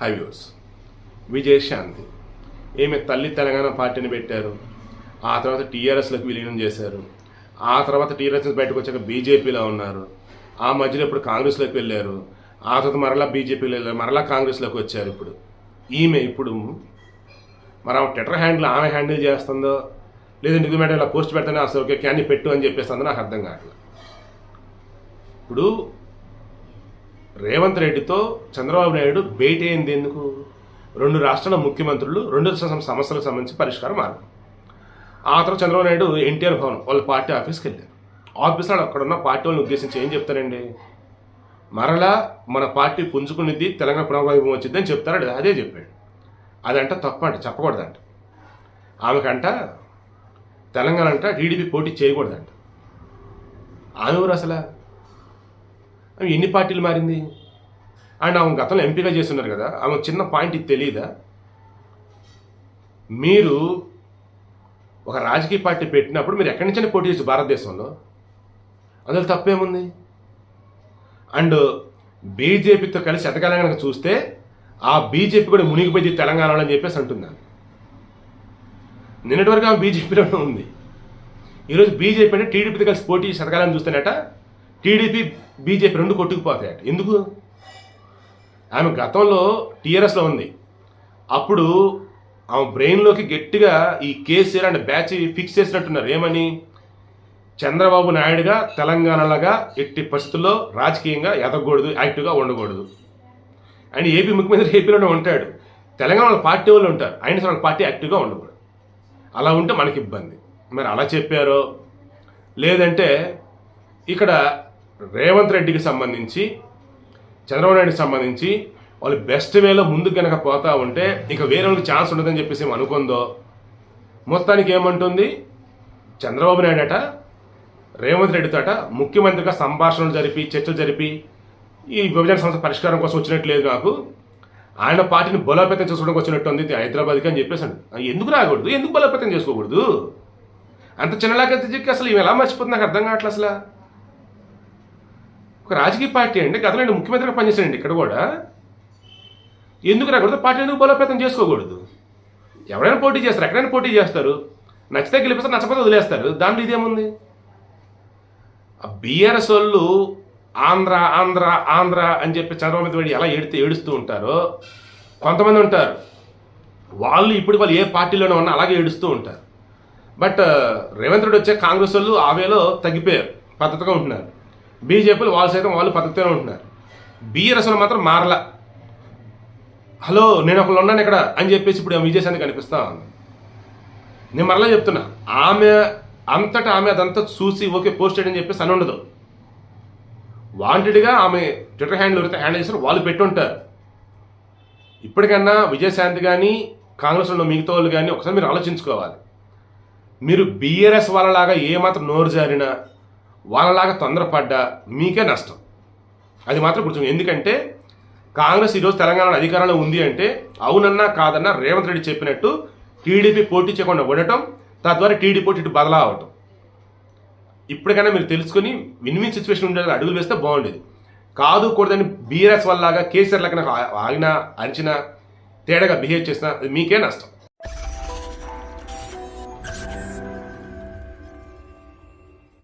High హైవ్యూర్స్ Vijayashanti ఈమె తల్లి తెలంగాణ పార్టీని పెట్టారు. ఆ తర్వాత టీఆర్ఎస్లకు విలీనం చేశారు. ఆ తర్వాత టీఆర్ఎస్ బయటకు వచ్చాక బీజేపీలో ఉన్నారు. ఆ మధ్యలో ఇప్పుడు కాంగ్రెస్లోకి వెళ్ళారు. ఆ తర్వాత మరలా బీజేపీలో వెళ్ళారు. మరలా కాంగ్రెస్లోకి వచ్చారు ఇప్పుడు. ఈమె ఇప్పుడు మరి ఆమె ట్విట్టర్ హ్యాండిల్ ఆమె హ్యాండిల్ చేస్తుందో లేదంటే ఇది మేడం ఇలా పోస్ట్ పెడితేనే అసలు ఓకే క్యాన్ని పెట్టు అని చెప్పేస్తుందో నాకు అర్థం కావట్లేదు. ఇప్పుడు రేవంత్ రెడ్డితో చంద్రబాబు నాయుడు భేటీ అయింది ఎందుకు? రెండు రాష్ట్రాల ముఖ్యమంత్రులు రెండు సమస్యలకు సంబంధించి పరిష్కారం మార్గం. ఆ తర్వాత చంద్రబాబు నాయుడు ఎన్టీఆర్ భవన్ వాళ్ళ పార్టీ ఆఫీస్కి వెళ్ళారు ఆఫీస్లో అక్కడ ఉన్న పార్టీ వాళ్ళని ఉద్దేశించి ఏం చెప్తారండి? మరలా మన పార్టీ పుంజుకునేది తెలంగాణ పునర్వైభవం వచ్చింది అని చెప్తారు అదే చెప్పాడు. అదంట తప్పంట చెప్పకూడదంట. ఆమెకంట తెలంగాణ అంట టీడీపీ పోటీ చేయకూడదంట. ఆమె ఊరు అసలు? ఆమె ఎన్ని పార్టీలు మారింది? అండ్ ఆమె గతంలో ఎంపీగా చేస్తున్నారు కదా ఆమె చిన్న పాయింట్ ఇది తెలియదా మీరు ఒక రాజకీయ పార్టీ పెట్టినప్పుడు మీరు ఎక్కడి నుంచైనా పోటీ చేయొచ్చు భారతదేశంలో? అందులో తప్పేముంది? అండ్ బీజేపీతో కలిసి ఎదగాలని కనుక చూస్తే ఆ బీజేపీ కూడా మునిగిపోయింది తెలంగాణలో అని చెప్పేసి అంటున్నాను. నిన్నటి వరకు ఆమె బీజేపీలోనే ఉంది. ఈరోజు బీజేపీ అంటే టీడీపీతో కలిసి పోటీ చేసి ఎదగాలని చూస్తేనట టీడీపీ బీజేపీ రెండు కొట్టుకుపోతాయట. ఎందుకు? ఆమె గతంలో టీఆర్ఎస్లో ఉంది. అప్పుడు ఆమె బ్రెయిన్లోకి గట్టిగా ఈ కేసీఆర్ అనే బ్యాచ్ ఫిక్స్ చేసినట్టున్నారు. ఏమని? చంద్రబాబు నాయుడుగా తెలంగాణలాగా ఎట్టి పరిస్థితుల్లో రాజకీయంగా ఎదగకూడదు యాక్టివ్గా ఉండకూడదు. ఆయన ఏపీ ముఖ్యమంత్రి ఏపీలోనే ఉంటాడు. తెలంగాణ వాళ్ళ పార్టీ వాళ్ళు ఉంటారు. ఆయన వాళ్ళ పార్టీ యాక్టివ్గా ఉండకూడదు. అలా ఉంటే మనకి ఇబ్బంది. మరి అలా చెప్పారో? లేదంటే ఇక్కడ రేవంత్ రెడ్డికి సంబంధించి చంద్రబాబు నాయుడుకి సంబంధించి వాళ్ళు బెస్ట్ వేలో ముందుకు కనుక పోతా ఉంటే ఇక వేరే వాళ్ళకి ఛాన్స్ ఉండదని చెప్పేసి ఏమో అనుకుందో మొత్తానికి ఏమంటుంది? చంద్రబాబు నాయుడు అట రేవంత్ రెడ్డితో అట ముఖ్యమంత్రిగా సంభాషణలు జరిపి చర్చలు జరిపి ఈ విభజన సమస్య పరిష్కారం కోసం వచ్చినట్టు లేదు నాకు ఆయన పార్టీని బలోపేతం చేసుకోవడానికి వచ్చినట్టు ఉంది హైదరాబాద్కి అని చెప్పేసి ఎందుకు రాకూడదు? ఎందుకు బలోపేతం చేసుకోకూడదు? అంత చిన్నలాగా చెప్పి అసలు ఇవి ఎలా మర్చిపోతుంది? నాకు అర్థం కావట్లేదు అసలు. ఒక రాజకీయ పార్టీ అండి గతంలో నేను ముఖ్యమంత్రిగా పనిచేశానండి ఇక్కడ కూడా. ఎందుకు రాకూడదు పార్టీ ఎందుకు బలోపేతం చేసుకోకూడదు? ఎవరైనా పోటీ చేస్తారు ఎక్కడైనా పోటీ చేస్తారు. నచ్చితే గెలిపిస్తారు నచ్చకపోతే వదిలేస్తారు. దాంట్లో ఇదేముంది? ఆ బీఆర్ఎస్ వాళ్ళు ఆంధ్ర ఆంధ్ర ఆంధ్ర అని చెప్పి చంద్రబాబు నాయుడు ఎలా ఏడితే ఏడుస్తూ ఉంటారో కొంతమంది ఉంటారు. వాళ్ళు ఇప్పుడు వాళ్ళు ఏ పార్టీలోనే ఉన్నా అలాగే ఏడుస్తూ ఉంటారు. బట్ రేవంత్ రెడ్డి వచ్చే కాంగ్రెస్ వాళ్ళు ఆవేలో తగ్గిపోయారు పద్ధతిగా ఉంటున్నారు. బీజేపీలు వాళ్ళు సైతం వాళ్ళు పద్ధతిలో ఉంటున్నారు. బీఆర్ఎస్లు మాత్రం మారలా. హలో నేను ఒకళ్ళు ఉన్నాను ఇక్కడ అని చెప్పేసి ఇప్పుడు విజయశాంతి కనిపిస్తా ఉంది. నేను మరలా చెప్తున్నా ఆమె అంతటా ఆమె అదంతా చూసి ఓకే పోస్ట్ చేయడం చెప్పేసి అని ఉండదు. వాంటెడ్గా ఆమె ట్విట్టర్ హ్యాండిల్ ఎవరైతే హ్యాండిల్ చేస్తారో వాళ్ళు పెట్టుంటారు ఇప్పటికన్నా విజయశాంతి కానీ కాంగ్రెస్లో మిగతా వాళ్ళు కానీ ఒకసారి మీరు ఆలోచించుకోవాలి. మీరు బీఆర్ఎస్ వాళ్ళలాగా ఏమాత్రం నోరు జారినా వాళ్ళలాగా తొందరపడ్డా మీకే నష్టం. అది మాత్రం గుర్తు ఎందుకంటే కాంగ్రెస్ ఈరోజు తెలంగాణలో అధికారంలో ఉంది అంటే అవునన్నా కాదన్నా రేవంత్ రెడ్డి చెప్పినట్టు టీడీపీ పోటీ చేయకుండా ఉండటం తద్వారా టీడీపీ పోటీ ఇటు బదలా అవటం. ఇప్పటికైనా మీరు తెలుసుకుని విన్ విన్ సిచ్యువేషన్ ఉండేది అడుగులు వేస్తే బాగుండేది. కాదు కూడదని బీఆర్ఎస్ వల్లగా కేసీఆర్ నాకు ఆగినా అరిచినా తేడాగా బిహేవ్ చేసినా అది మీకే నష్టం.